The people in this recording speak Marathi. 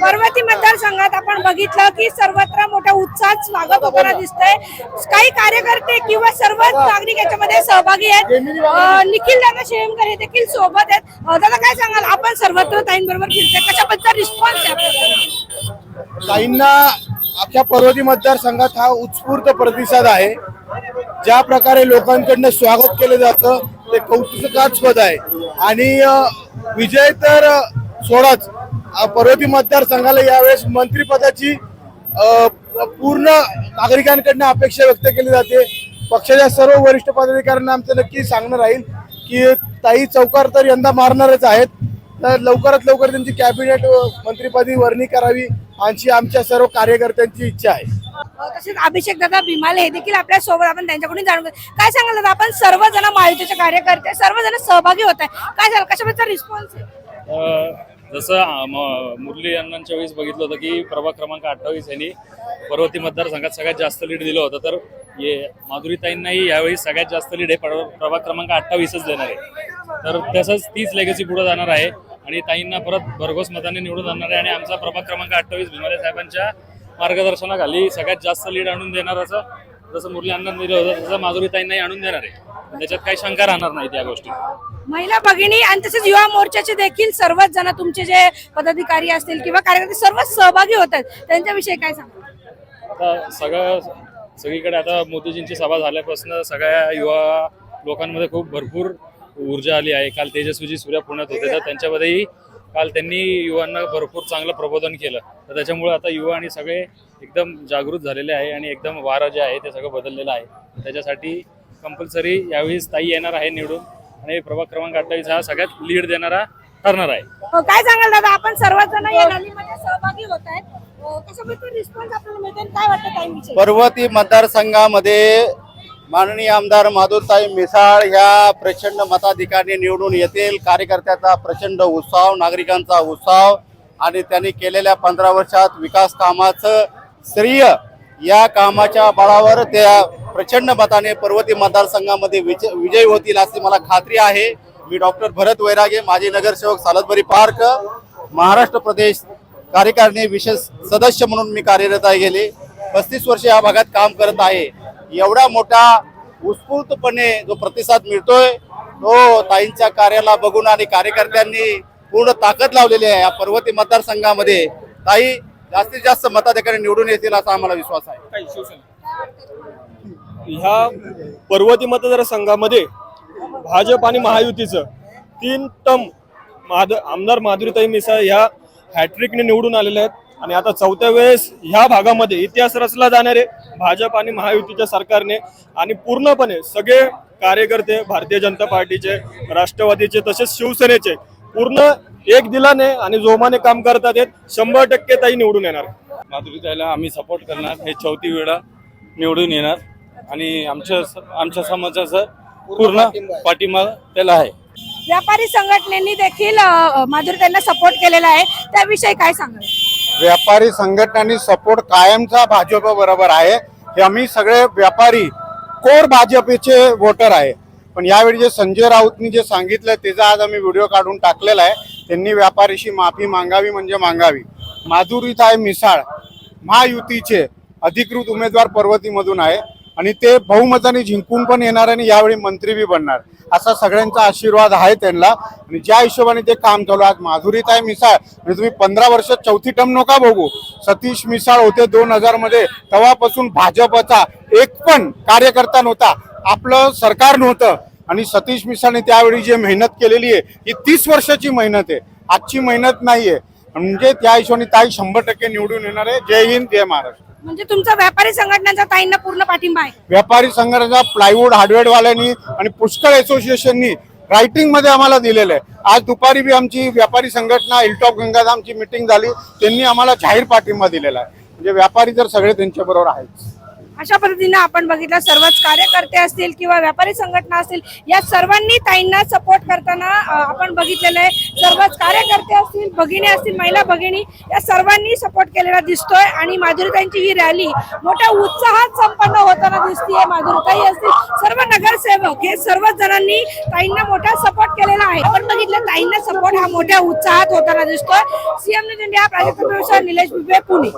पर्वती मतदारसंघात आपण बघितलं की सर्वत्र मोठ्या उत्साहात स्वागत होताना दिसतंय. काही कार्यकर्ते किंवा सर्वच नागरिक याच्यामध्ये सहभागी आहेत. निखिल दादा शेळमकर हे देखील सोबत आहेत. दादा काय सांगाल? आपण सर्वत्र ताईंबरोबर फिरतोय. कशाबद्दल रिस्पॉन्स आहे ताईंना अख्ख्या पर्वती मतदारसंघात हा उत्स्फूर्त प्रतिसाद आहे. ज्या प्रकारे लोकांकडनं स्वागत केलं जातं ते कौतुकास्पद आहे. आणि विजय तर सोडाच. पर्वती मतदारसंघाला यावेळेस मंत्रिपदाची पूर्ण नागरिकांकडनं अपेक्षा व्यक्त केली जाते. पक्षाच्या सर्व वरिष्ठ पदाधिकाऱ्यांना आमचं नक्की सांगणं राहील की ताई चौकार तर यंदा मारणारच आहेत. तर लवकरात लवकर त्यांची कॅबिनेट मंत्रिपदी वर्णी करावी अशी आमच्या सर्व कार्यकर्त्यांची इच्छा आहे. तसेच अभिषेक दादा भीमाले हे देखील आपल्यासोबत आपण त्यांच्याकडून जाणून. काय सांगाल दादा आपण सर्वजण महायुतीचे कार्यकर्ते सर्वजण सहभागी होत आहे. काय झालं कशाबद्दल रिस्पॉन्स आहे? जसं मुरली अण्णांच्या वेळेस बघितलं होतं की प्रभाग क्रमांक अठ्ठावीस यांनी पर्वती मतदारसंघात सगळ्यात जास्त लीड दिलं होतं. तर ये माधुरीताईंनाही यावेळी सगळ्यात जास्त लीड हे प्रभा- प्रभाग क्रमांक अठ्ठावीसच देणार आहे. तर तसंच तीच लेगसी पुढे जाणार आहे आणि ताईंना परत भरघोस मताने निवडून जाणार आहे आणि आमचा प्रभाग क्रमांक अठ्ठावीस भीमारे साहेबांच्या मार्गदर्शनाखाली सगळ्यात जास्त लीड आणून देणार असं जसं मुरली अण्णांनी दिलं होतं तसं माधुरीताईंनाही आणून देणार आहे. त्याच्यात काही शंका राहणार नाही त्या गोष्टी. महिला भगिनी आणि तसेच युवा मोर्चाचे देखील सर्वच जण तुमचे जे पदाधिकारी असतील किंवा कार्यकर्ते सर्वच सहभागी होत आहेत. त्यांच्याविषयी काय सांगा आता सगळं सगळीकडे आता मोदीजींची सभा झाल्यापासून सगळ्या युवा लोकांमध्ये खूप भरपूर ऊर्जा आली आहे. काल तेजस्वीजी सूर्या पुण्यात होते तर त्यांच्यामध्येही काल त्यांनी युवांना भरपूर चांगलं प्रबोधन केलं. तर त्याच्यामुळे आता युवा आणि सगळे एकदम जागृत झालेले आहे आणि एकदम वारं जे आहे ते सगळं बदललेलं आहे. त्याच्यासाठी कंपल्सरी यावेळी ताई येणार आहे निवडून. आणि प्रभाग क्रमांक अठ्ठावीस हा सगळ्यात लीड देणारा ठरणार आहे. अ, काय सांगाल दादा? आपण सर्वच जण या रॅलीमध्ये सहभागी होत आहेत. अ, कशाबद्दल रिस्पॉन्स आपल्याला मिळते आणि काय वाटतं टाइमविषयी पर्वती मतदारसंघामध्ये माननीय आमदार माधुरताई मिसाळ ह्या प्रचंड मताधिकाऱ्यांनी निवडून येतील. कार्यकर्त्याचा प्रचंड उत्साह नागरिकांचा उत्साह आणि त्यांनी केलेल्या पंधरा वर्षात विकास कामाचं श्रेय या कामाच्या बळावर त्या प्रचंड मताने पर्वती मतदारसंघामध्ये विजय विजयी होतील अशी मला खात्री आहे. मी डॉक्टर भरत वैरागे माजी नगरसेवक सालतबरी पार्क महाराष्ट्र प्रदेश कार्यकारिणी विशेष सदस्य म्हणून मी कार्यरत आहे गेले. पस्तीस वर्ष या भागात काम करत आहे. एवढा मोठा उत्स्फूर्तपणे जो प्रतिसाद मिळतोय तो ताईंच्या कार्याला बघून आणि कार्यकर्त्यांनी पूर्ण ताकद लावलेली आहे या पर्वती मतदारसंघामध्ये. ताई जास्तीत जास्त मताधिकारी निवडून येतील असा आम्हाला विश्वास आहे. ह्या पर्वती मतदारसंघामध्ये भाजप आणि महायुतीचं तीन टम माध आमदार माधुरीताई मिसाळ ह्या हॅट्रिकने निवडून आलेल्या आहेत. आणि आता चौथ्या वेळेस ह्या भागामध्ये इतिहास रचला जाणारे भाजप आणि महायुतीच्या सरकारने. आणि पूर्णपणे सगळे कार्यकर्ते भारतीय जनता पार्टीचे राष्ट्रवादीचे तसेच शिवसेनेचे पूर्ण एक दिलाने आणि जोमाने काम करतात आहेत. शंभर टक्के ताई निवडून येणार. माधुरीताईला आम्ही सपोर्ट करणार. हे चौथी वेळा निवडून येणार आणि आमच्या आमच्या समाजाचा पूर्ण पाठिंबा त्याला आहे. व्यापारी संघटनेनी देखील अ, माधुरी त्यांना सपोर्ट केलेला आहे. त्याविषयी काय सांगाल? व्यापारी संघटनांनी सपोर्ट कायमचा भाजप बरोबर आहे. हे आम्ही सगळे व्यापारी कोर भाजपचे वोटर आहे. पण यावेळी जे संजय राऊतनी जे सांगितलं त्याचा आज आम्ही व्हिडिओ काढून टाकलेला आहे. त्यांनी व्यापारीशी माफी मागावी म्हणजे मागावी. माधुरीताई मिसाळ महायुतीचे अधिकृत उमेदवार पर्वतीमधून आहे. आणि ते बहुमताने जिंकून पण येणार आणि यावेळी मंत्री बी बनणार. असा सगळ्यांचा आशीर्वाद आहे त्यांना. आणि ज्या हिशोबाने ते काम चालू आज माधुरीत आहे मिसाळ म्हणजे तुम्ही पंधरा वर्ष चौथी टर्म नका बघू. सतीश मिसाळ होते दोन हजारमध्ये. तेव्हापासून भाजपचा एक पण कार्यकर्ता नव्हता. आपलं सरकार नव्हतं. आणि सतीश मिसाळने त्यावेळी जे मेहनत केलेली आहे ही तीस वर्षाची मेहनत आहे. आजची मेहनत नाहीये. म्हणजे त्या हिशोबाने ताई शंभर टक्के निवडून येणार आहे. जय हिंद जय महाराष्ट्र. म्हणजे तुमचा व्यापारी संघटनांचा ताईंना पूर्ण पाठिंबा आहे. व्यापारी संघटना प्लायवूड हार्डवेअरवाल्यांनी आणि पुष्कळ असोसिएशननी रायटिंगमध्ये आम्हाला दिलेलं आहे. आज दुपारी बी आमची व्यापारी संघटना हिलटॉप गंगाधामची मिटिंग झाली. त्यांनी आम्हाला जाहीर पाठिंबा दिलेला आहे. म्हणजे व्यापारी तर सगळे त्यांच्या बरोबर आहेत. अशा पद्धतीनं आपण बघितलं सर्वच कार्यकर्ते असतील किंवा व्यापारी संघटना असतील या सर्वांनी ताईंना सपोर्ट करताना आपण बघितलेलं आहे. सर्वच कार्यकर्ते असतील भगिनी असतील महिला भगिनी या सर्वांनी सपोर्ट केलेला दिसतोय आणि माधुरीताईंची ही रॅली मोठ्या उत्साहात संपन्न होताना दिसतीये. माधुरीताई असतील सर्व नगरसेवक हे सर्वच जणांनी ताईंना मोठा सपोर्ट केलेला आहे. आपण बघितलं ताईंना सपोर्ट हा मोठ्या उत्साहात होताना दिसतोय. CM India Prajakt Nilesh Bibe Pune.